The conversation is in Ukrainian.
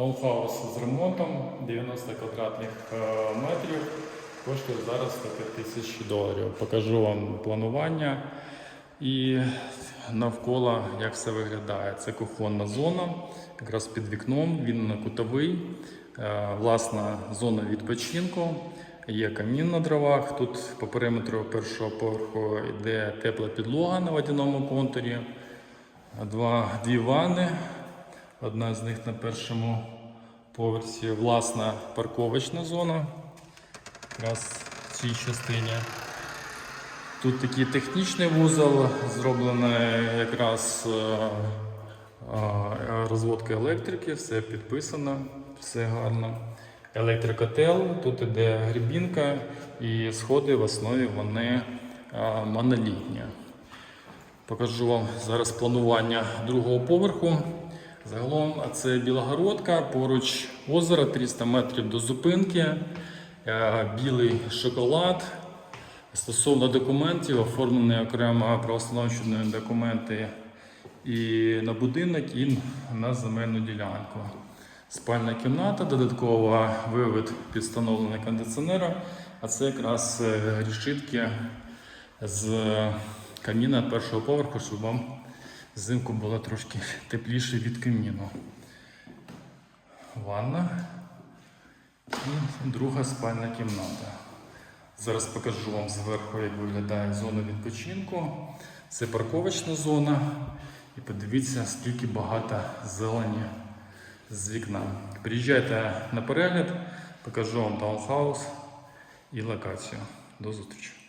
Таунхаус з ремонтом 90 квадратних е, метрів. Коштує зараз 105 тисяч доларів. Покажу вам планування і навколо як все виглядає. Це кухонна зона, якраз під вікном, він кутовий, Е, власна зона відпочинку. Є камін на дровах. Тут по периметру першого поверху йде тепла підлога на водяному контурі. Два, дві ванни. Одна з них на першому поверсі. Власна парковочна зона. Якраз в цій частині. Тут такий технічний вузол, зроблений якраз е, е, розводка електрики, все підписано, все гарно. Електрокотел, тут іде грібінка і сходи в основі вони е, монолітні. Покажу вам зараз планування другого поверху. Загалом це Білогородка, поруч озеро, 300 метрів до зупинки, е, білий шоколад. Стосовно документів, оформлені окремо правоустановчі документи і на будинок, і на земельну ділянку. Спальна кімната, додатково вивід під встановлення кондиціонера, а це якраз е, рішитки з каміна першого поверху, щоб вам взимку було трошки тепліше від каміну. Ванна і друга спальна кімната. Зараз покажу вам зверху, як виглядає зона відпочинку. Це парковочна зона. І подивіться, скільки багато зелені з вікна. Приїжджайте на перегляд, покажу вам таунхаус і локацію. До зустрічі!